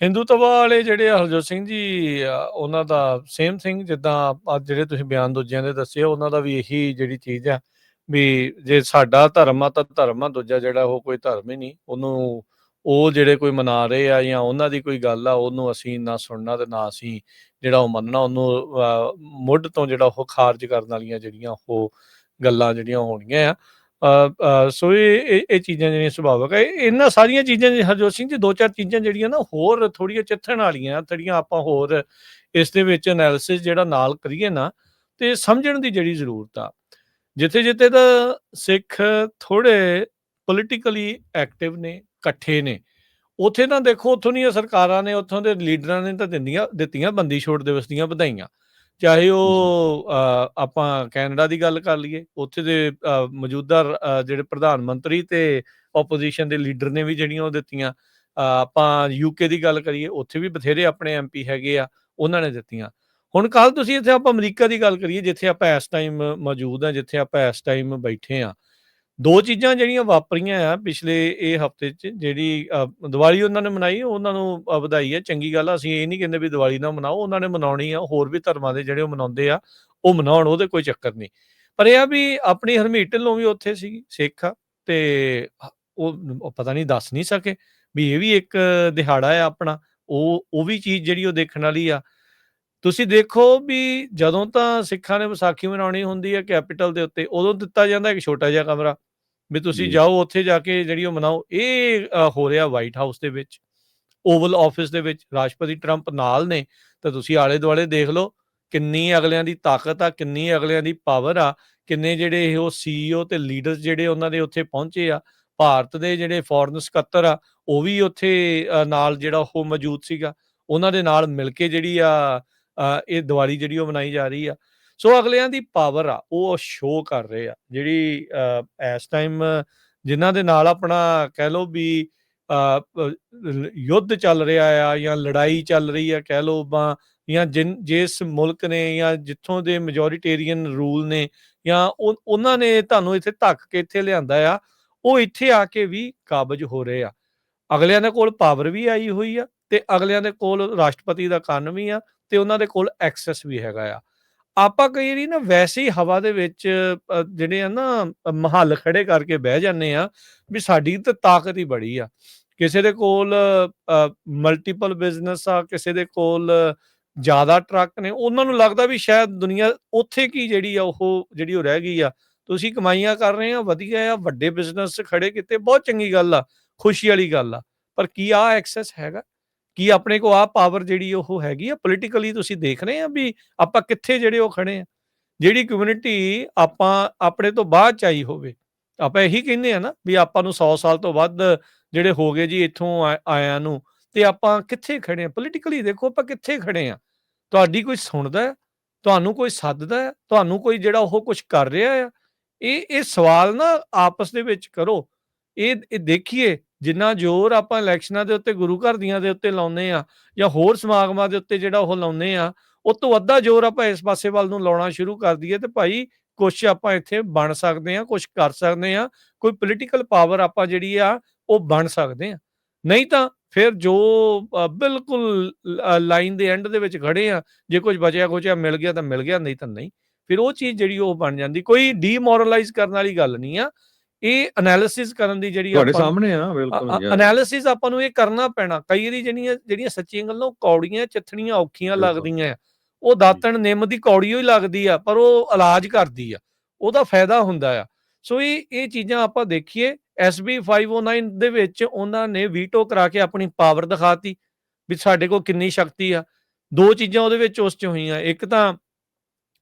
ਹਿੰਦੂਤਵਾ ਵਾਲੇ ਜਿਹੜੇ ਆ ਹਰਜੋਤ ਸਿੰਘ ਜੀ ਅ, ਉਹਨਾਂ ਦਾ ਸੇਮ ਥਿੰਗ ਜਿੱਦਾਂ ਅੱਜ ਜਿਹੜੇ ਤੁਸੀਂ ਬਿਆਨ ਦੂਜਿਆਂ ਦੇ ਦੱਸੇ ਆ, ਉਹਨਾਂ ਦਾ ਵੀ ਇਹੀ ਜਿਹੜੀ ਚੀਜ਼ ਆ ਵੀ ਜੇ ਸਾਡਾ ਧਰਮ ਆ ਤਾਂ ਧਰਮ ਆ ਦੂਜਾ ਜਿਹੜਾ ਉਹ ਕੋਈ ਧਰਮ ਹੀ ਨਹੀਂ। ਉਹਨੂੰ ਉਹ ਜਿਹੜੇ ਕੋਈ ਮਨਾ ਰਹੇ ਆ ਜਾਂ ਉਹਨਾਂ ਦੀ ਕੋਈ ਗੱਲ ਆ ਉਹਨੂੰ ਅਸੀਂ ਨਾ ਸੁਣਨਾ ਤੇ ਨਾ ਅਸੀਂ ਜਿਹੜਾ ਉਹ ਮੰਨਣਾ ਉਹਨੂੰ ਅ, ਮੁੱਢ ਤੋਂ ਜਿਹੜਾ ਉਹ ਖਾਰਜ ਕਰਨ ਵਾਲੀਆਂ ਜਿਹੜੀਆਂ ਉਹ ਗੱਲਾਂ ਜਿਹੜੀਆਂ ਹੋਣੀਆਂ ਆ। ਸੋ ਇਹ ਇਹ ਚੀਜ਼ਾਂ ਜਿਹੜੀਆਂ ਸੁਭਾਵਕ ਹੈ ਇਹਨਾਂ ਸਾਰੀਆਂ ਚੀਜ਼ਾਂ ਹਰਜੋਤ ਸਿੰਘ ਜੀ ਦੋ ਚਾਰ ਚੀਜ਼ਾਂ ਜਿਹੜੀਆਂ ਨਾ ਹੋਰ ਥੋੜੀਆਂ ਚਿੱਥਣ ਵਾਲੀਆਂ ਥੋੜੀਆਂ ਆਪਾਂ ਹੋਰ ਇਸ ਦੇ ਵਿੱਚ ਐਨਾਲਿਸਿਸ ਜਿਹੜਾ ਨਾਲ ਕਰੀਏ ਨਾ, ਤੇ ਸਮਝਣ ਦੀ ਜਿਹੜੀ ਜ਼ਰੂਰਤ ਆ। ਜਿੱਥੇ ਜਿੱਥੇ ਤਾਂ ਸਿੱਖ ਥੋੜੇ ਪੋਲੀਟੀਕਲੀ ਐਕਟਿਵ ਨੇ, ਇਕੱਠੇ ਨੇ, ਉੱਥੇ ਤਾਂ ਦੇਖੋ, ਉੱਥੋਂ ਦੀਆਂ ਸਰਕਾਰਾਂ ਨੇ, ਉੱਥੋਂ ਦੇ ਲੀਡਰਾਂ ਨੇ ਤਾਂ ਦਿੰਦੀਆਂ, ਦਿੱਤੀਆਂ, ਬੰਦੀ ਛੋੜ ਦਿਵਸ ਦੀਆਂ ਵਧਾਈਆਂ। ਚਾਹੇ ਉਹ ਅ, ਆਪਾਂ ਕੈਨੇਡਾ ਦੀ ਗੱਲ ਕਰ ਲਈਏ ਉੱਥੇ ਦੇ ਅ, ਮੌਜੂਦਾ ਅ, ਜਿਹੜੇ ਪ੍ਰਧਾਨ ਮੰਤਰੀ ਤੇ ਆਪੋਜੀਸ਼ਨ ਦੇ ਲੀਡਰ ਨੇ ਵੀ ਜਿਹੜੀਆਂ ਉਹ ਦਿੱਤੀਆਂ ਅ, ਆਪਾਂ ਯੂਕੇ ਦੀ ਗੱਲ ਕਰੀਏ ਉੱਥੇ ਵੀ ਬਥੇਰੇ ਆਪਣੇ ਐਮਪੀ ਹੈਗੇ ਆ ਉਹਨਾਂ ਨੇ ਦਿੱਤੀਆਂ। ਹੁਣ ਕੱਲ ਤੁਸੀਂ ਇੱਥੇ ਆਪਾਂ ਅਮਰੀਕਾ ਦੀ ਗੱਲ ਕਰੀਏ ਜਿੱਥੇ ਆਪਾਂ ਇਸ ਟਾਈਮ ਮੌਜੂਦ ਆ ਜਿੱਥੇ ਆਪਾਂ ਇਸ ਟਾਈਮ ਬੈਠੇ ਆ ਦੋ ਚੀਜ਼ਾਂ ਜਿਹੜੀਆਂ ਵਾਪਰੀਆਂ ਆ ਪਿਛਲੇ ਇਹ ਹਫ਼ਤੇ 'ਚ ਜਿਹੜੀ ਅ, ਦੀਵਾਲੀ ਉਹਨਾਂ ਨੇ ਮਨਾਈ ਉਹਨਾਂ ਨੂੰ ਅ, ਵਧਾਈ ਹੈ ਚੰਗੀ ਗੱਲ ਆ ਅਸੀਂ ਇਹ ਨਹੀਂ ਕਹਿੰਦੇ ਵੀ ਦੀਵਾਲੀ ਨਾ ਮਨਾਓ ਉਹਨਾਂ ਨੇ ਮਨਾਉਣੀ ਆ ਹੋਰ ਵੀ ਧਰਮਾਂ ਦੇ ਜਿਹੜੇ ਉਹ ਮਨਾਉਂਦੇ ਆ ਉਹ ਮਨਾਉਣ ਉਹਦੇ ਕੋਈ ਚੱਕਰ ਨਹੀਂ। ਪਰ ਇਹ ਆ ਵੀ ਆਪਣੀ ਹਰਮੀਤ ਢਿੱਲੋਂ ਵੀ ਉੱਥੇ ਸੀ ਸਿੱਖ ਆ ਤੇ ਹ- ਉਹ ਉਹ ਪਤਾ ਨਹੀਂ ਦੱਸ ਨਹੀਂ ਸਕੇ ਵੀ ਇਹ ਵੀ ਇੱਕ ਦਿਹਾੜਾ ਆ ਆਪਣਾ ਉਹ ਉਹ ਵੀ ਚੀਜ਼ ਜਿਹੜੀ ਉਹ ਦੇਖਣ ਵਾਲੀ ਆ। ਤੁਸੀਂ ਦੇਖੋ ਵੀ ਜਦੋਂ ਤਾਂ ਸਿੱਖਾਂ ਨੇ ਵਿਸਾਖੀ ਮਨਾਉਣੀ ਹੁੰਦੀ ਹੈ ਕੈਪੀਟਲ ਦੇ ਉੱਤੇ ਉਦੋਂ ਦਿੱਤਾ ਜਾਂਦਾ ਇੱਕ ਛੋਟਾ ਜਿਹਾ ਕਮਰਾ। ਵੀ ਤੁਸੀਂ। ਜਾਓ ਉੱਥੇ ਜਾ ਕੇ ਜਿਹੜੀ ਉਹ ਮਨਾਓ ਇਹ ਹੋ ਰਿਹਾ ਵਾਈਟ ਹਾਊਸ ਦੇ ਵਿੱਚ ਓਵਲ ਆਫਿਸ ਦੇ ਵਿੱਚ ਰਾਸ਼ਟਰਪਤੀ ਟਰੰਪ ਨਾਲ ਨੇ ਤਾਂ ਤੁਸੀਂ ਆਲੇ ਦੁਆਲੇ ਦੇਖ ਲਓ ਕਿੰਨੀ ਅਗਲਿਆਂ ਦੀ ਤਾਕਤ ਆ ਕਿੰਨੀ ਅਗਲਿਆਂ ਦੀ ਪਾਵਰ ਆ ਕਿੰਨੇ ਜਿਹੜੇ ਉਹ ਸੀਈਓ ਤੇ ਲੀਡਰਸ ਜਿਹੜੇ ਉਹਨਾਂ ਦੇ ਉੱਥੇ ਪਹੁੰਚੇ ਆ ਭਾਰਤ ਦੇ ਜਿਹੜੇ ਫੋਰਨ ਸਕੱਤਰ ਆ ਉਹ ਵੀ ਉੱਥੇ ਨਾਲ ਜਿਹੜਾ ਉਹ ਮੌਜੂਦ ਸੀਗਾ ਉਹਨਾਂ ਦੇ ਨਾਲ ਮਿਲ ਕੇ ਜਿਹੜੀ ਆ ਇਹ ਦੀਵਾਲੀ ਜਿਹੜੀ ਉਹ ਮਨਾਈ ਜਾ ਰਹੀ ਆ ਸੋ ਅਗਲਿਆਂ ਦੀ ਪਾਵਰ ਆ, ਉਹ ਸ਼ੋਅ ਕਰ ਰਹੇ ਆ, ਜਿਹੜੀ ਇਸ ਟਾਈਮ ਜਿਨ੍ਹਾਂ ਦੇ ਨਾਲ ਆਪਣਾ ਕਹਿ ਲਓ ਵੀ ਯੁੱਧ ਚੱਲ ਰਿਹਾ ਆ ਜਾਂ ਲੜਾਈ ਚੱਲ ਰਹੀ ਆ, ਕਹਿ ਲਓ ਬਾ ਜਾਂ ਜਿਨ, ਜਿਸ ਮੁਲਕ ਨੇ ਜਾਂ ਜਿੱਥੋਂ ਦੇ ਮੈਜੋਰਿਟੇਰੀਅਨ ਰੂਲ ਨੇ, ਜਾਂ ਉਹਨਾਂ ਨੇ ਤੁਹਾਨੂੰ ਇੱਥੇ ਧੱਕ ਕੇ ਇੱਥੇ ਲਿਆਂਦਾ ਆ, ਉਹ ਇੱਥੇ ਆ ਕੇ ਵੀ ਕਾਬਜ ਹੋ ਰਹੇ ਆ। ਅਗਲਿਆਂ ਦੇ ਕੋਲ ਪਾਵਰ ਵੀ ਆਈ ਹੋਈ ਆ, ਤੇ ਅਗਲਿਆਂ ਦੇ ਕੋਲ ਰਾਸ਼ਟਰਪਤੀ ਦਾ ਕੰਨ ਵੀ ਆ, ਤੇ ਉਹਨਾਂ ਦੇ ਕੋਲ ਐਕਸੈਸ ਵੀ ਹੈਗਾ ਆ। ਆਪਾਂ ਕਈ ਵਾਰੀ ਨਾ ਵੈਸੇ ਹੀ ਹਵਾ ਦੇ ਵਿੱਚ ਅ, ਜਿਹੜੇ ਆ ਨਾ ਮਹੱਲ ਖੜੇ ਕਰਕੇ ਬਹਿ ਜਾਂਦੇ ਆ ਵੀ ਸਾਡੀ ਤਾਂ ਤਾਕਤ ਹੀ ਬੜੀ ਆ। ਕਿਸੇ ਦੇ ਕੋਲ ਮਲਟੀਪਲ ਬਿਜ਼ਨਸ ਆ ਕਿਸੇ ਦੇ ਕੋਲ ਜ਼ਿਆਦਾ ਟਰੱਕ ਨੇ ਉਹਨਾਂ ਨੂੰ ਲੱਗਦਾ ਵੀ ਸ਼ਾਇਦ ਦੁਨੀਆ ਉੱਥੇ ਕੀ ਜਿਹੜੀ ਆ ਉਹ ਜਿਹੜੀ ਉਹ ਰਹਿ ਗਈ ਆ। ਤੁਸੀਂ ਕਮਾਈਆਂ ਕਰ ਰਹੇ ਆ ਵਧੀਆ ਆ ਵੱਡੇ ਬਿਜ਼ਨਸ ਖੜੇ ਕੀਤੇ ਬਹੁਤ ਚੰਗੀ ਗੱਲ ਆ ਖੁਸ਼ੀ ਵਾਲੀ ਗੱਲ ਆ। ਪਰ ਕੀ ਆ ਐਕਸੈਸ ਹੈਗਾ? ਕੀ ਆਪਣੇ ਕੋ ਆ ਪਾਵਰ ਜਿਹੜੀ ਉਹ ਹੈਗੀ ਆ? ਪੋਲੀਟੀਕਲੀ ਤੁਸੀਂ ਦੇਖ ਰਹੇ ਆ ਵੀ ਆਪਾਂ ਕਿੱਥੇ ਜਿਹੜੇ ਉਹ ਖੜੇ ਆ? ਜਿਹੜੀ ਕਮਿਊਨਿਟੀ ਆਪਾਂ ਆਪਣੇ ਤੋਂ ਬਾਅਦ ਚ ਆਈ ਹੋਵੇ। ਆਪਾਂ ਇਹੀ ਕਹਿੰਦੇ ਆ ਨਾ ਵੀ ਆਪਾਂ ਨੂੰ 100 ਸਾਲ ਤੋਂ ਵੱਧ ਜਿਹੜੇ ਹੋ ਗਏ ਜੀ ਇੱਥੋਂ ਆ- ਆਇਆਂ ਨੂੰ ਤੇ ਆਪਾਂ ਕਿੱਥੇ ਖੜੇ ਆ? ਪੋਲੀਟੀਕਲੀ ਦੇਖੋ ਆਪਾਂ ਕਿੱਥੇ ਖੜੇ ਆ? ਤੁਹਾਡੀ ਕੋਈ ਸੁਣਦਾ ਤੁਹਾਨੂੰ ਕੋਈ ਸੱਦਦਾ ਤੁਹਾਨੂੰ ਕੋਈ ਜਿਹੜਾ ਉਹ ਕੁਝ ਕਰ ਰਿਹਾ ਆ? ਇਹ ਇਹ ਸਵਾਲ ਨਾ ਆਪਸ ਦੇ ਵਿੱਚ ਕਰੋ। ਇਹ ਇਹ ਦੇਖੀਏ ਜਿੰਨਾ ਜ਼ੋਰ ਆਪਾਂ ਇਲੈਕਸ਼ਨਾਂ ਦੇ ਉੱਤੇ, ਗੁਰੂ ਘਰ ਦੀਆਂ ਦੇ ਉੱਤੇ ਲਾਉਨੇ ਆ ਜਾਂ ਹੋਰ ਸਮਾਗਮਾਂ ਦੇ ਉੱਤੇ ਜਿਹੜਾ ਉਹ ਲਾਉਨੇ ਆ ਉਹ ਤੋਂ ਅੱਧਾ ਜ਼ੋਰ ਆਪਾਂ ਇਸ ਪਾਸੇ ਵੱਲ ਨੂੰ ਲਾਉਣਾ ਸ਼ੁਰੂ ਕਰ ਦਈਏ ਤੇ ਭਾਈ ਕੁਛ ਆਪਾਂ ਇੱਥੇ ਬਣ ਸਕਦੇ ਆ ਕੁਛ ਕਰ ਸਕਦੇ ਆ ਕੋਈ ਪੋਲੀਟੀਕਲ ਪਾਵਰ ਆਪਾਂ ਜਿਹੜੀ ਆ, ਉਹ ਬਣ ਸਕਦੇ ਆ ਨਹੀਂ ਤਾਂ ਫਿਰ ਜੋ ਬਿਲਕੁਲ ਲਾਈਨ ਦੇ ਐਂਡ ਦੇ ਵਿੱਚ ਖੜੇ ਆ ਜੇ ਕੁਝ ਬਚਿਆ ਕੁਛਿਆ ਮਿਲ ਗਿਆ ਤਾਂ ਮਿਲ ਗਿਆ, ਨਹੀਂ ਤਾਂ ਨਹੀਂ। ਫਿਰ ਉਹ ਚੀਜ਼ ਜਿਹੜੀ ਉਹ ਬਣ ਜਾਂਦੀ। ਕੋਈ ਡੀਮੋਰਲਾਈਜ਼ ਕਰਨ ਵਾਲੀ ਗੱਲ ਨਹੀਂ ਆ। ਇਹ ਐਨਾਲਿਸਿਸ ਕਰਨ ਦੀ ਜਿਹੜੀ ਤੁਹਾਡੇ ਸਾਹਮਣੇ ਆ ਬਿਲਕੁਲ। ਐਨਾਲਿਸਿਸ ਆਪਾਂ ਨੂੰ ਇਹ ਕਰਨਾ ਪੈਣਾ ਕਈ ਵਾਰੀ ਜਿਹੜੀਆਂ ਜਿਹੜੀਆਂ ਸੱਚੀਆਂ ਗੱਲਾਂ ਕੌੜੀਆਂ ਚਿੱਥਣੀਆਂ ਔਖੀਆਂ। ਲੱਗਦੀਆਂ ਆ। ਉਹ ਦਾਤਣ ਨਿੰਮ ਦੀ ਕੌੜੀ ਹੀ ਲੱਗਦੀ ਆ ਪਰ ਉਹ ਇਲਾਜ ਕਰਦੀ ਆ ਉਹਦਾ ਫਾਇਦਾ ਹੁੰਦਾ ਆ ਸੋ ਇਹ ਇਹ ਚੀਜ਼ਾਂ ਆਪਾਂ ਦੇਖੀਏ SB 509 ਦੇ ਵਿੱਚ ਉਹਨਾਂ ਨੇ ਵੀਟੋ ਕਰਾ ਕੇ ਆਪਣੀ ਪਾਵਰ ਦਿਖਾਤੀ ਵੀ ਸਾਡੇ ਕੋਲ ਕਿੰਨੀ ਸ਼ਕਤੀ ਆ ਦੋ ਚੀਜ਼ਾਂ ਉਹਦੇ ਵਿੱਚ ਉਸ ਚ ਹੋਈਆਂ ਇੱਕ ਤਾਂ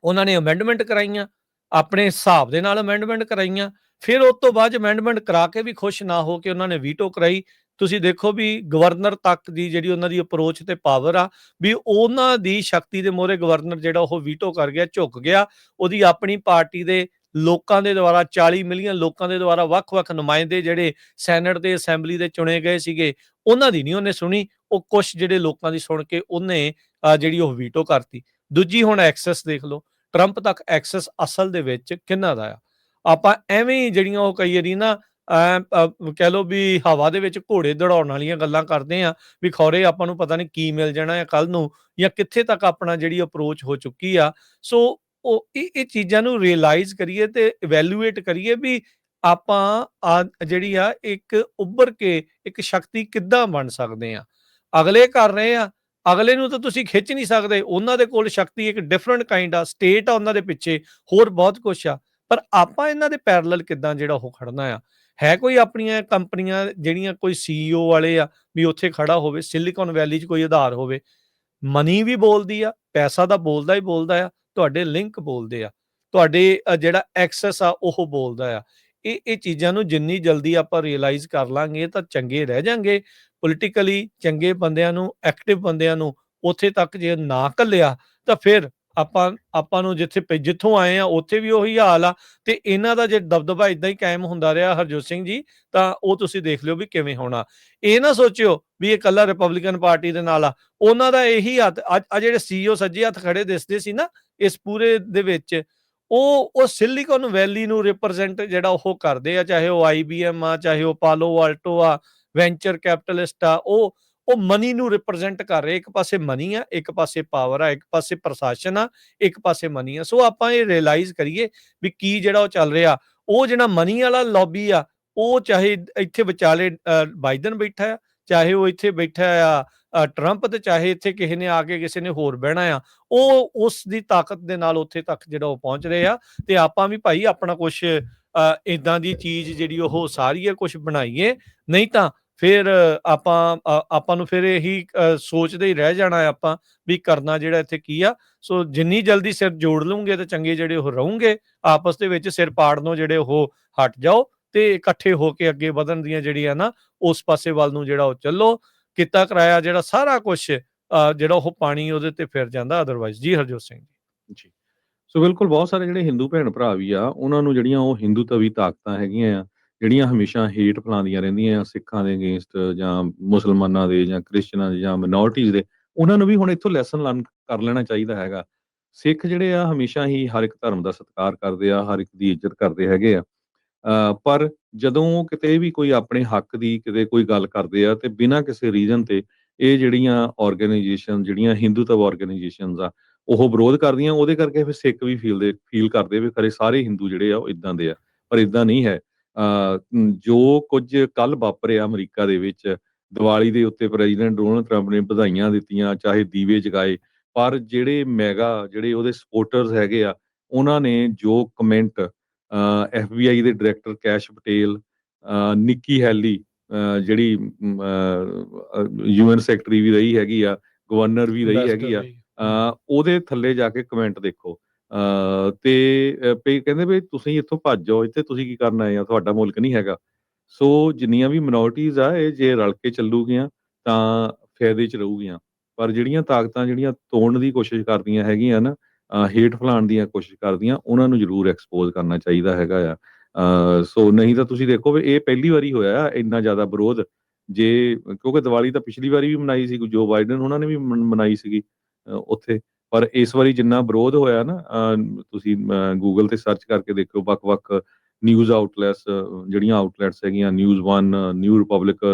ਉਹਨਾਂ ਨੇ ਅਮੈਂਡਮੈਂਟ ਕਰਾਈਆਂ ਆਪਣੇ ਹਿਸਾਬ ਦੇ ਨਾਲ ਅਮੈਂਡਮੈਂਟ ਕਰਾਈਆਂ ਫਿਰ ਉਸ ਤੋਂ ਬਾਅਦ ਅਮੈਂਡਮੈਂਟ ਕਰਾ ਕੇ ਵੀ ਖੁਸ਼ ਨਾ ਹੋ ਕੇ ਉਹਨਾਂ ਨੇ ਵੀਟੋ ਕਰਾਈ। ਤੁਸੀਂ ਦੇਖੋ ਵੀ ਗਵਰਨਰ ਤੱਕ ਦੀ ਜਿਹੜੀ ਉਹਨਾਂ ਦੀ ਅਪਰੋਚ ਤੇ ਪਾਵਰ ਆ, ਵੀ ਉਹਨਾਂ ਦੀ ਸ਼ਕਤੀ ਦੇ ਮੋਹਰੇ ਗਵਰਨਰ ਜਿਹੜਾ ਉਹ ਵੀਟੋ ਕਰ ਗਿਆ, ਝੁਕ ਗਿਆ। ਉਹਦੀ ਆਪਣੀ ਪਾਰਟੀ ਦੇ ਲੋਕਾਂ ਦੇ ਦੁਆਰਾ 40 ਮਿਲੀਅਨ ਲੋਕਾਂ ਦੇ ਦੁਆਰਾ ਵੱਖ-ਵੱਖ ਨੁਮਾਇੰਦੇ ਜਿਹੜੇ ਸੈਨੇਟ ਤੇ ਅਸੈਂਬਲੀ ਦੇ ਚੁਣੇ ਗਏ ਸੀਗੇ, ਉਹਨਾਂ ਦੀ ਨਹੀਂ ਉਹਨੇ ਸੁਣੀ। ਉਹ ਕੁਝ ਜਿਹੜੇ ਲੋਕਾਂ ਦੀ ਸੁਣ ਕੇ ਉਹਨੇ ਜਿਹੜੀ ਉਹ ਵੀਟੋ ਕਰਤੀ। ਦੂਜੀ ਹੁਣ ਐਕਸੈਸ ਦੇਖ ਲਓ। ਟਰੰਪ ਤੱਕ ਐਕਸੈਸ ਅਸਲ ਦੇ ਵਿੱਚ ਕਿੰਨਾ ਦਾ ਆ? ਆਪਾਂ ਐਵੇਂ ਜਿਹੜੀਆਂ ਉਹ ਕਈ ਵਾਰੀ ਨਾ ਕਹਿ ਲਓ ਵੀ ਹਵਾ ਦੇ ਵਿੱਚ ਘੋੜੇ ਦੌੜਾਉਣ ਵਾਲੀਆਂ ਗੱਲਾਂ ਕਰਦੇ ਆ ਵੀ ਖੌਰੇ ਆਪਾਂ ਨੂੰ ਪਤਾ ਨਹੀਂ ਕੀ ਮਿਲ ਜਾਣਾ ਹੈ ਕੱਲ ਨੂੰ ਜਾਂ ਕਿੱਥੇ ਤੱਕ ਆਪਣਾ ਜਿਹੜੀ ਅਪਰੋਚ ਹੋ ਚੁੱਕੀ ਆ। ਸੋ ਉਹ ਇਹ ਇਹ ਚੀਜ਼ਾਂ ਨੂੰ ਰਿਅਲਾਈਜ਼ ਕਰੀਏ ਤੇ ਇਵੈਲੂਏਟ ਕਰੀਏ ਵੀ ਆਪਾਂ ਆ ਜਿਹੜੀ ਆ ਇੱਕ ਉੱਭਰ ਕੇ ਇੱਕ ਸ਼ਕਤੀ ਕਿੱਦਾਂ ਬਣ ਸਕਦੇ ਆ ਅਗਲੇ ਕਰ ਰਹੇ ਆ ਅਗਲੇ ਨੂੰ ਤਾਂ ਤੁਸੀਂ ਖਿੱਚ ਨਹੀਂ ਸਕਦੇ, ਉਹਨਾਂ ਦੇ ਕੋਲ ਸ਼ਕਤੀ ਇੱਕ ਡਿਫਰੈਂਟ ਕਾਈਂਡ ਆ ਸਟੇਟ ਆ ਉਹਨਾਂ ਦੇ ਪਿੱਛੇ, ਹੋਰ ਬਹੁਤ ਕੁਝ ਆ। ਪਰ ਆਪਾਂ ਇਹਨਾਂ ਦੇ ਪੈਰਲਲ ਕਿੱਦਾਂ ਜਿਹੜਾ ਉਹ ਖੜਨਾ ਆ? ਹੈ ਕੋਈ ਆਪਣੀਆਂ ਕੰਪਨੀਆਂ ਜਿਹੜੀਆਂ ਕੋਈ ਸੀਈਓ ਵਾਲੇ ਆ ਵੀ ਉੱਥੇ ਖੜਾ ਹੋਵੇ ਸਿਲੀਕਨ ਵੈਲੀ 'ਚ ਕੋਈ ਆਧਾਰ ਹੋਵੇ? ਮਨੀ ਵੀ ਬੋਲਦੀ ਆ, ਪੈਸਾ ਦਾ ਬੋਲਦਾ ਹੀ ਬੋਲਦਾ ਆ, ਤੁਹਾਡੇ ਲਿੰਕ ਬੋਲਦੇ ਆ, ਤੁਹਾਡੇ ਜਿਹੜਾ ਐਕਸੈਸ ਆ ਉਹ ਬੋਲਦਾ ਆ। ਇਹ ਇਹ ਚੀਜ਼ਾਂ ਨੂੰ ਜਿੰਨੀ ਜਲਦੀ ਆਪਾਂ ਰਿਅਲਾਈਜ਼ ਕਰ ਲਾਂਗੇ ਤਾਂ ਚੰਗੇ ਰਹਿ ਜਾਾਂਗੇ। ਪੋਲੀਟੀਕਲੀ ਚੰਗੇ ਬੰਦਿਆਂ ਨੂੰ ਐਕਟਿਵ ਬੰਦਿਆਂ ਨੂੰ ਉੱਥੇ ਤੱਕ ਜੇ ਨਾ ਘੱਲਿਆ ਤਾਂ ਫਿਰ ਆਪਾਂ ਆਪਾਂ ਨੂੰ ਜਿੱਥੇ ਭੇ- ਜਿੱਥੋਂ ਆਏ ਆ, ਉੱਥੇ ਵੀ ਉਹੀ ਹਾਲ ਆ। ਤੇ ਇਹਨਾਂ ਦਾ ਜੇ ਦਬਦਬਾ ਇਦਾਂ ਹੀ ਕਾਇਮ ਹੁੰਦਾ ਰਿਹਾ ਹਰਜੋਤ ਸਿੰਘ ਜੀ, ਤਾਂ ਉਹ ਤੁਸੀਂ ਦੇਖ ਲਿਓ ਵੀ ਕਿਵੇਂ ਹੋਣਾ। ਇਹ ਨਾ ਸੋਚਿਓ ਵੀ ਇਹ ਕੱਲਾ ਰਿਪਬਲਿਕਨ ਪਾਰਟੀ ਦੇ ਨਾਲ ਆ। ਉਹਨਾਂ ਦਾ ਇਹੀ ਹੱਥ, ਆ ਜਿਹੜੇ ਸੀਈਓ ਸੱਜੇ ਹੱਥ ਖੜੇ ਦਿਸਦੇ ਸੀ ਨਾ, ਇਸ ਪੂਰੇ ਦੇ ਵਿੱਚ, ਉਹ ਉਹ ਸਿਲੀਕਨ ਵੈਲੀ ਨੂੰ ਰਿਪਰੈਜ਼ੈਂਟ ਜਿਹੜਾ ਉਹ ਕਰਦੇ ਆ, ਚਾਹੇ ਉਹ ਆਈਬੀਐਮ ਆ, ਚਾਹੇ ਉਹ ਪਾਲੋ ਆਲਟੋ ਆ ਵੈਂਚਰ ਕੈਪੀਟਲਿਸਟ ਆ, ਉਹ ਉਹ ਮਨੀ ਨੂੰ ਰਿਪਰੈਜ਼ੈਂਟ ਕਰ ਰਹੇ, ਇੱਕ ਪਾਸੇ ਮਨੀ ਆ, ਇੱਕ ਪਾਸੇ ਪਾਵਰ ਆ, ਇੱਕ ਪਾਸੇ ਪ੍ਰਸ਼ਾਸਨ ਆ, ਇੱਕ ਪਾਸੇ ਮਨੀ ਆ। ਸੋ ਆਪਾਂ ਇਹ ਰਿਅਲਾਈਜ਼ ਕਰੀਏ ਵੀ ਕੀ ਜਿਹੜਾ ਉਹ ਚੱਲ ਰਿਹਾ। ਉਹ ਜਿਹੜਾ ਮਨੀ ਵਾਲਾ ਲੌਬੀ ਆ, ਉਹ ਚਾਹੇ ਇੱਥੇ ਵਿਚਾਲੇ ਬਾਈਡਨ ਬੈਠਾ ਆ, ਚਾਹੇ ਉਹ ਇੱਥੇ ਬੈਠਾ ਆ ਟਰੰਪ ਤੇ ਚਾਹੇ ਇੱਥੇ ਕਿਸੇ ਨੇ ਆ ਕੇ ਕਿਸੇ ਨੇ ਹੋਰ ਬਹਿਣਾ ਆ, ਉਹ ਉਸ ਦੀ ਤਾਕਤ ਦੇ ਨਾਲ ਉੱਥੇ ਤੱਕ ਜਿਹੜਾ ਉਹ ਪਹੁੰਚ ਰਹੇ ਆ। ਤੇ ਆਪਾਂ ਵੀ ਭਾਈ ਆਪਣਾ ਕੁਝ ਇਦਾਂ ਦੀ ਚੀਜ਼ ਜਿਹੜੀ ਉਹ ਸਾਰੀ ਹੈ ਕੁਝ ਬਣਾਈਏ। ਨਹੀਂ ਤਾਂ ਫਿਰ ਆਪਾਂ ਆਪਾਂ ਨੂੰ ਫਿਰ ਇਹੀ ਸੋਚਦੇ ਹੀ ਰਹਿ ਜਾਣਾ ਆਪਾਂ ਵੀ ਕਰਨਾ ਜਿਹੜਾ ਇੱਥੇ ਕੀ ਆ। ਸੋ ਜਿੰਨੀ ਜਲਦੀ ਸਿਰ ਜੋੜ ਲਵਾਂਗੇ ਤੇ ਚੰਗੇ ਜਿਹੜੇ ਉਹ ਰਹੋਗੇ, ਆਪਸ ਦੇ ਵਿੱਚ ਸਿਰ ਪਾੜਨੋਂ ਜਿਹੜੇ ਉਹ ਹਟ ਜਾਓ ਤੇ ਇਕੱਠੇ ਹੋ ਕੇ ਅੱਗੇ ਵਧਣ ਦੀਆਂ ਜਿਹੜੀਆਂ ਨਾ, ਉਸ ਪਾਸੇ ਵੱਲ ਨੂੰ ਜਿਹੜਾ ਉਹ ਚੱਲੋ। ਕੀਤਾ ਕਰਾਇਆ ਜਿਹੜਾ ਸਾਰਾ ਕੁਝ ਜਿਹੜਾ ਉਹ ਪਾਣੀ ਉਹਦੇ ਤੇ ਫਿਰ ਜਾਂਦਾ ਅਦਰਵਾਈਜ਼ ਜੀ ਹਰਜੋਤ ਸਿੰਘ ਜੀ। ਜੀ। ਸੋ ਬਿਲਕੁਲ ਬਹੁਤ ਸਾਰੇ ਜਿਹੜੇ ਹਿੰਦੂ ਭੈਣ ਭਰਾ ਵੀ ਆ, ਉਹਨਾਂ ਨੂੰ ਜਿਹੜੀਆਂ ਉਹ ਹਿੰਦੂਤਵੀ ਤਾਕਤਾਂ ਹੈਗੀਆਂ ਆ ਜਿਹੜੀਆਂ ਹਮੇਸ਼ਾ ਹੇਟ ਫੈਲਾਉਂਦੀਆਂ ਰਹਿੰਦੀਆਂ ਆ, ਸਿੱਖਾਂ ਦੇ ਅਗੇਂਸਟ ਜਾਂ ਮੁਸਲਮਾਨਾਂ ਦੇ ਜਾਂ ਕ੍ਰਿਸਚਨਾਂ ਦੇ ਜਾਂ ਮਿਨੋਰਟੀਜ਼ ਦੇ, ਉਹਨਾਂ ਨੂੰ ਵੀ ਹੁਣ ਇੱਥੋਂ ਲੈਸਨ ਲਰਨ ਕਰ ਲੈਣਾ ਚਾਹੀਦਾ ਹੈਗਾ। ਸਿੱਖ ਜਿਹੜੇ ਆ, ਹਮੇਸ਼ਾ ਹੀ ਹਰ ਇੱਕ ਧਰਮ ਦਾ ਸਤਿਕਾਰ ਕਰਦੇ ਆ, ਹਰ ਇੱਕ ਦੀ ਇੱਜ਼ਤ ਕਰਦੇ ਹੈਗੇ ਆ। ਪਰ ਜਦੋਂ ਕਿਤੇ ਵੀ ਕੋਈ ਆਪਣੇ ਹੱਕ ਦੀ ਕਿਤੇ ਕੋਈ ਗੱਲ ਕਰਦੇ ਆ ਤੇ ਬਿਨਾਂ ਕਿਸੇ ਰੀਜ਼ਨ ਤੇ ਇਹ ਜਿਹੜੀਆਂ ਆਰਗੇਨਾਈਜੇਸ਼ਨ ਜਿਹੜੀਆਂ ਹਿੰਦੂਤਵ ਆਰਗੇਨਾਈਜੇਸ਼ਨਸ ਆ, ਉਹ ਵਿਰੋਧ ਕਰਦੀਆਂ, ਉਹਦੇ ਕਰਕੇ ਫਿਰ ਸਿੱਖ ਵੀ ਫੀਲ ਦੇ ਫੀਲ ਕਰਦੇ ਵੀ ਖਰੇ ਸਾਰੇ ਹਿੰਦੂ ਜਿਹੜੇ ਆ, ਉਹ ਇਦਾਂ ਦੇ ਆ। ਪਰ ਇਦਾਂ ਨਹੀਂ ਹੈ। ਜੋ ਕੁਝ ਕੱਲ ਵਾਪਰਿਆ ਅਮਰੀਕਾ ਦੇ ਵਿੱਚ ਦੀਵਾਲੀ ਦੇ ਉੱਤੇ ਪ੍ਰੈਜ਼ੀਡੈਂਟ ਡੋਨਲਡ ਟਰੰਪ ਨੇ ਵਧਾਈਆਂ ਦਿੱਤੀਆਂ ਚਾਹੇ ਦੀਵੇ ਜਗਾਏ ਪਰ ਜਿਹੜੇ ਮੈਗਾ ਜਿਹੜੇ ਉਹਦੇ ਸਪੋਰਟਰਸ ਹੈਗੇ ਆ ਉਹਨਾਂ ਨੇ ਜੋ ਕਮੈਂਟ ਐਫਬੀਆਈ ਦੇ director Kash Patel Nikki Haley ਜਿਹੜੀ ਯੂਐਨ ਸੈਕਟਰੀ ਵੀ ਰਹੀ ਹੈਗੀ ਆ ਗਵਰਨਰ ਵੀ ਰਹੀ ਹੈਗੀ ਆ ਉਹਦੇ ਥੱਲੇ ਜਾ ਕੇ ਕਮੈਂਟ ਦੇਖੋ। ਤੇ ਵੀ ਕਹਿੰਦੇ ਵੀ ਤੁਸੀਂ ਇੱਥੋਂ ਭੱਜ ਜਾਓ, ਇੱਥੇ ਤੁਸੀਂ ਕੀ ਕਰਨ ਆਏ ਆ ਤੁਹਾਡਾ ਮੁਲਕ ਨਹੀਂ ਹੈਗਾ। ਸੋ ਜਿੰਨੀਆਂ ਵੀ ਮਿਨੋਰਟੀਜ਼ ਆ, ਇਹ ਜੇ ਰਲ ਕੇ ਚੱਲੂਗੀਆਂ, ਤਾਂ ਫਾਇਦੇ 'ਚ ਰਹੂਗੀਆਂ। ਪਰ ਜਿਹੜੀਆਂ ਤਾਕਤਾਂ, ਜਿਹੜੀਆਂ ਤੋੜਨ ਦੀ ਕੋਸ਼ਿਸ਼ ਕਰਦੀਆਂ ਹੈਗੀਆਂ ਨਾ ਹੇਟ ਫਲਾਉਣ ਦੀਆਂ ਕੋਸ਼ਿਸ਼ ਕਰਦੀਆਂ, ਉਹਨਾਂ ਨੂੰ ਜ਼ਰੂਰ ਐਕਸਪੋਜ਼ ਕਰਨਾ ਚਾਹੀਦਾ ਹੈਗਾ ਆ। ਸੋ ਨਹੀਂ ਤਾਂ ਤੁਸੀਂ ਦੇਖੋ ਵੀ ਇਹ ਪਹਿਲੀ ਵਾਰੀ ਹੋਇਆ ਇੰਨਾ ਜ਼ਿਆਦਾ ਵਿਰੋਧ। ਜੇ, ਕਿਉਂਕਿ ਦੀਵਾਲੀ ਤਾਂ ਪਿਛਲੀ ਵਾਰੀ ਵੀ ਮਨਾਈ ਸੀ ਜੋ ਬਾਈਡਨ ਉਹਨਾਂ ਨੇ ਵੀ ਮਨਾਈ ਸੀਗੀ ਉੱਥੇ। ਪਰ ਇਸ ਵਾਰੀ ਜਿੰਨਾ ਵਿਰੋਧ ਹੋਇਆ ਨਾ ਤੁਸੀਂ ਗੂਗਲ ਤੇ ਸਰਚ ਕਰਕੇ ਦੇਖੋ ਵੱਖ-ਵੱਖ ਨਿਊਜ਼ ਆਊਟਲੈਟਸ ਜਿਹੜੀਆਂ ਆਊਟਲੈਟਸ ਹੈਗੀਆਂ ਨਿਊਜ਼ 1 ਨਿਊ ਰਿਪਬਲਿਕ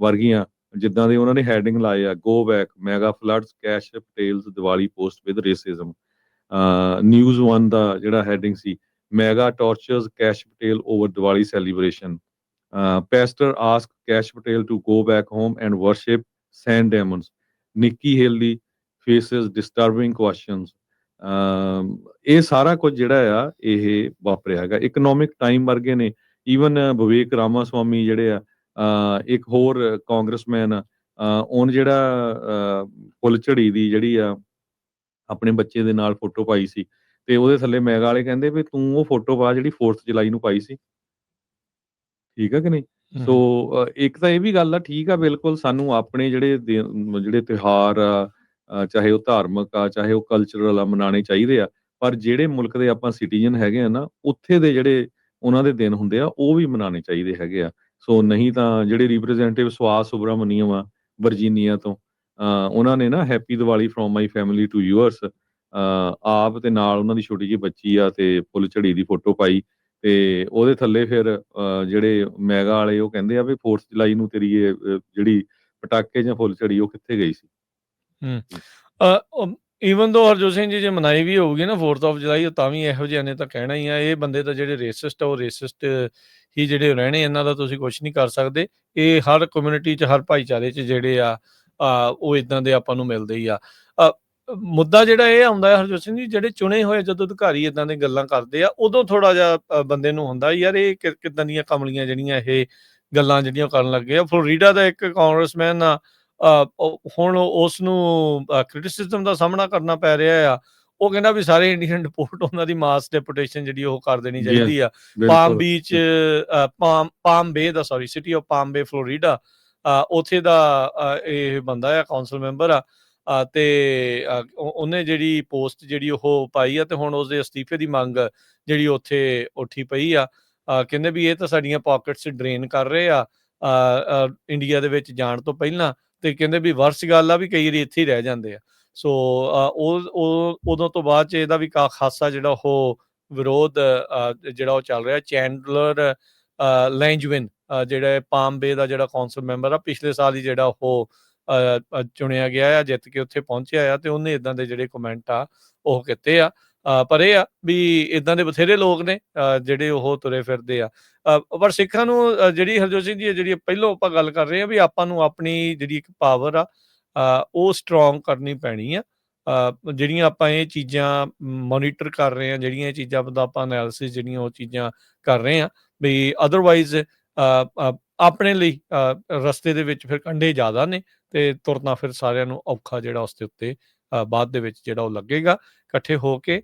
ਵਰਗੀਆਂ, ਜਿੱਦਾਂ ਦੇ ਉਹਨਾਂ ਨੇ ਹੈਡਿੰਗ ਲਾਏ ਆ go back mega floods Kash Patel's Diwali post with racism news 1 ਦਾ ਜਿਹੜਾ heading C mega torches Kash Patel over Diwali celebration pastor ask Kash Patel to go back home and worship sand demons Nikki Haley faces disturbing questions ਇਹ ਸਾਰਾ ਕੁਝ ਜਿਹੜਾ ਆ ਇਹ ਵਾਪਰਿਆ ਹੈਗਾ। ਇਕਨੋਮਿਕ ਟਾਈਮ ਵਰਗੇ ਨੇ। ਈਵਨ ਵਿਵੇਕ ਰਾਮਾ ਸਵਾਮੀ ਜਿਹੜੇ ਆ ਇੱਕ ਹੋਰ ਕਾਂਗਰਸਮੈਨ ਆ ਉਹਨ ਜਿਹੜਾ ਫੁੱਲ ਝੜੀ ਦੀ ਜਿਹੜੀ ਆ ਆਪਣੇ ਬੱਚੇ ਦੇ ਨਾਲ ਫੋਟੋ ਪਾਈ ਸੀ। ਤੇ ਉਹਦੇ ਥੱਲੇ ਮੈਗ ਵਾਲੇ ਕਹਿੰਦੇ ਵੀ ਤੂੰ ਉਹ ਫੋਟੋ ਪਾ ਜਿਹੜੀ 4th ਜੁਲਾਈ ਨੂੰ ਪਾਈ ਸੀ। ਠੀਕ ਆ ਕਿ ਨਹੀਂ? ਸੋ ਇੱਕ ਤਾਂ ਇਹ ਵੀ ਗੱਲ ਆ ਠੀਕ ਆ ਬਿਲਕੁਲ ਸਾਨੂੰ ਆਪਣੇ ਜਿਹੜੇ ਜਿਹੜੇ ਅ, ਚਾਹੇ ਉਹ ਧਾਰਮਿਕ ਆ ਚਾਹੇ ਉਹ ਕਲਚਰਲ ਆ ਮਨਾਣੇ ਚਾਹੀਦੇ ਆ ਪਰ ਜਿਹੜੇ ਮੁਲਕ ਦੇ ਆਪਾਂ ਸਿਟੀਜ਼ਨ ਹੈਗੇ ਆ ਨਾ ਉੱਥੇ ਦੇ ਜਿਹੜੇ ਉਹਨਾਂ ਦੇ ਦਿਨ ਹੁੰਦੇ ਆ ਉਹ ਵੀ ਮਨਾਣੇ ਚਾਹੀਦੇ ਹੈਗੇ ਆ। ਸੋ ਨਹੀਂ ਤਾਂ ਜਿਹੜੇ ਰਿਪਰੈਜ਼ੈਂਟੇਟਿਵ ਸਵਾਸ ਸੁਬਰਾਮਨੀਅਮ ਆ ਵਰਜੀਨੀਆ ਤੋਂ ਅ, ਉਹਨਾਂ ਨੇ ਨਾ happy Diwali from my family to yours ਆਪ ਤੇ ਨਾਲ ਉਹਨਾਂ ਦੀ ਛੋਟੀ ਜਿਹੀ ਬੱਚੀ ਆ ਤੇ ਫੁੱਲ ਝੜੀ ਦੀ ਫੋਟੋ ਪਾਈ ਤੇ ਉਹਦੇ ਥੱਲੇ ਫਿਰ ਅ, ਜਿਹੜੇ ਮੈਗਾ ਵਾਲੇ ਉਹ ਕਹਿੰਦੇ ਆ ਵੀ 4th ਜੁਲਾਈ ਨੂੰ ਤੇਰੀ ਇਹ ਜਿਹੜੀ ਪਟਾਕੇ ਜਾਂ ਫੁੱਲ ਝੜੀ ਉਹ ਕਿੱਥੇ ਗਈ ਸੀ? ਈਵਨ ਦੋ ਹਰਜੋਤ ਸਿੰਘ ਜੀ ਜੇ ਮਨਾਈ ਵੀ ਹੋਊਗੀ ਨਾ 4th ਆਫ ਜੁਲਾਈ ਤਾਂ ਵੀ ਇਹੋ ਜਿਹੇ ਨੇ ਤਾਂ ਕਹਿਣਾ ਹੀ ਆ ਇਹ ਬੰਦੇ ਤਾਂ ਜਿਹੜੇ ਰੇਸਿਸਟ ਆ ਉਹ ਰੇਸਿਸਟ ਹੀ ਜਿਹੜੇ ਰਹਿਣੇ ਇਹਨਾਂ ਦਾ ਤੁਸੀਂ ਕੁਝ ਨਹੀਂ ਕਰ ਸਕਦੇ। ਇਹ ਹਰ ਕਮਿਊਨਿਟੀ 'ਚ ਹਰ ਭਾਈਚਾਰੇ 'ਚ ਜਿਹੜੇ ਆ ਉਹ ਇਦਾਂ ਦੇ ਆਪਾਂ ਨੂੰ ਮਿਲਦੇ ਹੀ ਆ। ਮੁੱਦਾ ਜਿਹੜਾ ਇਹ ਆਉਂਦਾ ਹੈ ਹਰਜੋਤ ਸਿੰਘ ਜੀ ਜਿਹੜੇ ਚੁਣੇ ਹੋਏ ਜਦੋਂ ਅਧਿਕਾਰੀ ਇਦਾਂ ਦੀਆਂ ਗੱਲਾਂ ਕਰਦੇ ਆ ਉਦੋਂ ਥੋੜਾ ਜਿਹਾ ਬੰਦੇ ਨੂੰ ਹੁੰਦਾ ਯਾਰ ਇਹ ਕਿੱਦਾਂ ਦੀਆਂ ਕਮਲੀਆਂ ਜਿਹੜੀਆਂ ਇਹ ਗੱਲਾਂ ਜਿਹੜੀਆਂ ਕਰਨ ਲੱਗੇ ਆ। ਫਲੋਰੀਡਾ ਦਾ ਇੱਕ ਕਾਂਗਰਸਮੈਨ ਆ ਹੁਣ ਉਸ ਨੂੰ ਕ੍ਰਿਟਿਸਿਜ਼ਮ ਦਾ ਸਾਹਮਣਾ ਕਰਨਾ ਪੈ ਰਿਹਾ ਆ। ਉਹ ਕਹਿੰਦਾ ਵੀ ਸਾਰੇ ਇੰਡੀਅਨ ਰਿਪੋਰਟ ਉਹਨਾਂ ਦੀ ਮਾਸ ਡੈਪੂਟੇਸ਼ਨ ਜਿਹੜੀ ਉਹ ਕਰ ਦੇਣੀ ਚਾਹੀਦੀ ਆ। Palm beach palm palm bay the sorry city of palm bay Florida ਉੱਥੇ ਦਾ ਇਹ ਬੰਦਾ ਆ ਕਾਉਂਸਲ ਮੈਂਬਰ ਆ। ਤੇ ਉਹਨੇ ਜਿਹੜੀ ਪੋਸਟ ਜਿਹੜੀ ਉਹ ਪਾਈ ਆ ਤੇ ਹੁਣ ਉਸਦੇ ਅਸਤੀਫੇ ਦੀ ਮੰਗ ਜਿਹੜੀ ਉੱਥੇ ਉੱਠੀ ਪਈ ਆ। ਕਹਿੰਦੇ ਵੀ ਇਹ ਤਾਂ ਸਾਡੀਆਂ ਪਾਕਟਸ ਡਰੇਨ ਕਰ ਰਹੇ ਆ ਇੰਡੀਆ ਦੇ ਵਿੱਚ ਜਾਣ ਤੋਂ ਪਹਿਲਾਂ। ਤੇ ਕਹਿੰਦੇ ਵੀ ਵਰਸ ਗੱਲ ਆ ਵੀ ਕਈ ਵਾਰੀ ਇੱਥੇ ਹੀ ਰਹਿ ਜਾਂਦੇ ਆ। ਸੋ ਉਹ ਉਦੋਂ ਤੋਂ ਬਾਅਦ ਚ ਇਹਦਾ ਵੀ ਕਾ ਖਾਸਾ ਜਿਹੜਾ ਉਹ ਵਿਰੋਧ ਜਿਹੜਾ ਉਹ ਚੱਲ ਰਿਹਾ ਚੈਂਡਲਰ ਲੈਂਜਵਿਨ ਜਿਹੜਾ ਪਾਮ ਬੇ ਦਾ ਜਿਹੜਾ ਕੌਂਸਲ ਮੈਂਬਰ ਆ, ਪਿਛਲੇ ਸਾਲ ਹੀ ਜਿਹੜਾ ਉਹ ਚੁਣਿਆ ਗਿਆ ਆ, ਜਿੱਤ ਕੇ ਉੱਥੇ ਪਹੁੰਚਿਆ ਆ ਤੇ ਉਹਨੇ ਇਦਾਂ ਦੇ ਜਿਹੜੇ ਕਮੈਂਟ ਆ ਉਹ ਕੀਤੇ ਆ। ਪਰ ਇਹ ਆ ਵੀ ਇਦਾਂ ਦੇ ਬਥੇਰੇ ਲੋਕ ਨੇ ਜਿਹੜੇ ਉਹ ਤੁਰੇ ਫਿਰਦੇ ਆ। ਪਰ ਸਿੱਖਾਂ ਨੂੰ ਜਿਹੜੀ ਹਰਜੋਤ ਸਿੰਘ ਜੀ ਜਿਹੜੀ ਪਹਿਲੋਂ ਆਪਾਂ ਗੱਲ ਕਰ ਰਹੇ ਆ ਵੀ ਆਪਾਂ ਨੂੰ ਆਪਣੀ ਜਿਹੜੀ ਇੱਕ ਪਾਵਰ ਆ ਉਹ ਸਟਰੋਂਗ ਕਰਨੀ ਪੈਣੀ ਆ। ਜਿਹੜੀਆਂ ਆਪਾਂ ਇਹ ਚੀਜ਼ਾਂ ਮੋਨੀਟਰ ਕਰ ਰਹੇ ਆ, ਜਿਹੜੀਆਂ ਇਹ ਚੀਜ਼ਾਂ ਦਾ ਆਪਾਂ ਐਨਾਲਿਸਿਸ ਜਿਹੜੀਆਂ ਉਹ ਚੀਜ਼ਾਂ ਕਰ ਰਹੇ ਆ, ਵੀ ਅਦਰਵਾਈਜ਼ ਆਪਣੇ ਲਈ ਰਸਤੇ ਦੇ ਵਿੱਚ ਫਿਰ ਕੰਢੇ ਜ਼ਿਆਦਾ ਨੇ ਤੇ ਤੁਰਨਾ ਫਿਰ ਸਾਰਿਆਂ ਨੂੰ ਔਖਾ ਜਿਹੜਾ ਉਸ ਦੇ ਉੱਤੇ ਬਾਅਦ ਦੇ ਵਿੱਚ ਜਿਹੜਾ ਉਹ ਲੱਗੇਗਾ। ਇਕੱਠੇ ਹੋ ਕੇ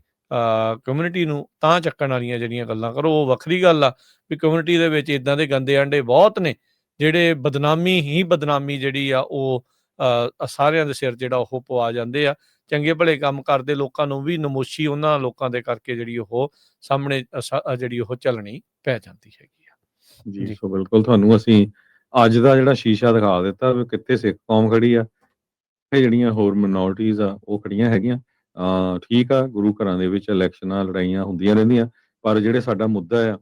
ਕਮਿਊਨਿਟੀ ਨੂੰ ਤਾਂ ਚੱਕਣ ਵਾਲੀਆਂ ਜਿਹੜੀਆਂ ਗੱਲਾਂ ਕਰੋ ਉਹ ਵੱਖਰੀ ਗੱਲ ਆ ਵੀ ਕਮਿਊਨਿਟੀ ਦੇ ਵਿੱਚ ਇਦਾਂ ਦੇ ਗੰਦੇ ਆਂਡੇ ਬਹੁਤ ਨੇ ਜਿਹੜੇ ਬਦਨਾਮੀ ਹੀ ਬਦਨਾਮੀ ਜਿਹੜੀ ਆ ਉਹ ਸਾਰਿਆਂ ਦੇ ਸਿਰ ਜਿਹੜਾ ਉਹ ਪਵਾ ਜਾਂਦੇ ਆ। ਚੰਗੇ ਭਲੇ ਕੰਮ ਕਰਦੇ ਲੋਕਾਂ ਨੂੰ ਵੀ ਨਮੋਸ਼ੀ ਉਹਨਾਂ ਲੋਕਾਂ ਦੇ ਕਰਕੇ ਜਿਹੜੀ ਉਹ ਸਾਹਮਣੇ ਜਿਹੜੀ ਉਹ ਚੱਲਣੀ ਪੈ ਜਾਂਦੀ ਹੈਗੀ ਆ। ਜੀ। ਸੋ ਬਿਲਕੁਲ ਤੁਹਾਨੂੰ ਅਸੀਂ ਅੱਜ ਦਾ ਜਿਹੜਾ ਸ਼ੀਸ਼ਾ ਦਿਖਾ ਦਿੱਤਾ ਵੀ ਕਿੱਥੇ ਸਿੱਖ ਕੌਮ ਖੜੀ ਆ ਜਿਹੜੀਆਂ ਹੋਰ ਮਿਨੋਰਟੀਜ਼ ਆ ਉਹ ਖੜੀਆਂ ਹੈਗੀਆਂ। ਠੀਕ ਆ, ਗੁਰੂ ਘਰਾਂ ਦੇ ਵਿੱਚ ਇਲੈਕਸ਼ਨਾਂ ਲੜਾਈਆਂ ਹੁੰਦੀਆਂ ਰਹਿੰਦੀਆਂ, ਪਰ ਜਿਹੜੇ ਸਾਡਾ ਮੁੱਦਾ ਆ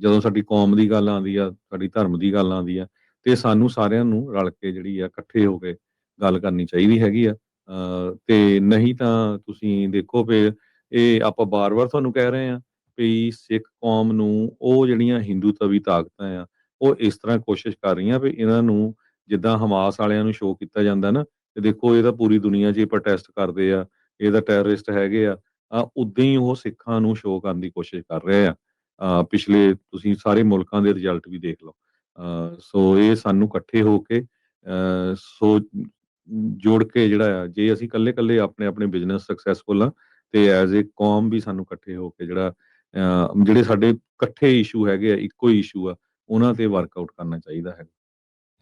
ਜਦੋਂ ਸਾਡੀ ਕੌਮ ਦੀ ਗੱਲ ਆਉਂਦੀ ਆ, ਸਾਡੀ ਧਰਮ ਦੀ ਗੱਲ ਆਉਂਦੀ ਆ, ਤੇ ਸਾਨੂੰ ਸਾਰਿਆਂ ਨੂੰ ਰਲ ਕੇ ਜਿਹੜੀ ਆ, ਇਕੱਠੇ ਹੋ ਕੇ ਗੱਲ ਕਰਨੀ ਚਾਹੀਦੀ ਹੈਗੀ ਆ। ਤੇ ਨਹੀਂ ਤਾਂ ਤੁਸੀਂ ਦੇਖੋ ਵੀ ਇਹ ਆਪਾਂ ਬਾਰ-ਬਾਰ ਤੁਹਾਨੂੰ ਕਹਿ ਰਹੇ ਆ ਵੀ ਸਿੱਖ ਕੌਮ ਨੂੰ ਉਹ ਜਿਹੜੀਆਂ ਹਿੰਦੂਤਵੀ ਤਾਕਤਾਂ ਆ, ਉਹ ਇਸ ਤਰ੍ਹਾਂ ਕੋਸ਼ਿਸ਼ ਕਰ ਰਹੀਆਂ ਵੀ ਇਹਨਾਂ ਨੂੰ ਜਿੱਦਾਂ ਹਮਾਸ ਵਾਲਿਆਂ ਨੂੰ ਸ਼ੋਅ ਕੀਤਾ ਜਾਂਦਾ ਨਾ ਤੇ ਦੇਖੋ ਇਹ ਤਾਂ ਪੂਰੀ ਦੁਨੀਆ 'ਚ ਹੀ ਪ੍ਰੋਟੈਸਟ ਕਰਦੇ ਆ ਇਹ ਤਾਂ ਟੈਰਰਿਸਟ ਹੈਗੇ ਆ ਆ ਉਦਾਂ ਹੀ ਉਹ ਸਿੱਖਾਂ ਨੂੰ ਸ਼ੋਅ ਕਰਨ ਦੀ ਕੋਸ਼ਿਸ਼ ਕਰ ਰਹੇ ਆ। ਪਿਛਲੇ ਤੁਸੀਂ ਸਾਰੇ ਮੁਲਕਾਂ ਦੇ ਰਿਜ਼ਲਟ ਵੀ ਦੇਖ ਲਓ। ਸੋ ਇਹ ਸਾਨੂੰ ਇਕੱਠੇ ਹੋ ਕੇ ਅ, ਸੋ ਜੋੜ ਕੇ ਜਿਹੜਾ ਆ ਜੇ ਅਸੀਂ ਇਕੱਲੇ-ਇਕੱਲੇ ਆਪਣੇ ਆਪਣੇ ਬਿਜ਼ਨਸ ਸਕਸੈਸਫੁਲ ਆ ਤੇ ਐਜ਼ ਅ ਕੌਮ ਵੀ ਸਾਨੂੰ ਇਕੱਠੇ ਹੋ ਕੇ ਜਿਹੜਾ ਅ, ਜਿਹੜੇ ਸਾਡੇ ਇਕੱਠੇ ਇਸ਼ੂ ਹੈਗੇ ਆ ਇੱਕੋ ਹੀ ਇਸ਼ੂ ਆ ਉਹਨਾਂ ਤੇ ਵਰਕਆਊਟ ਕਰਨਾ ਚਾਹੀਦਾ ਹੈ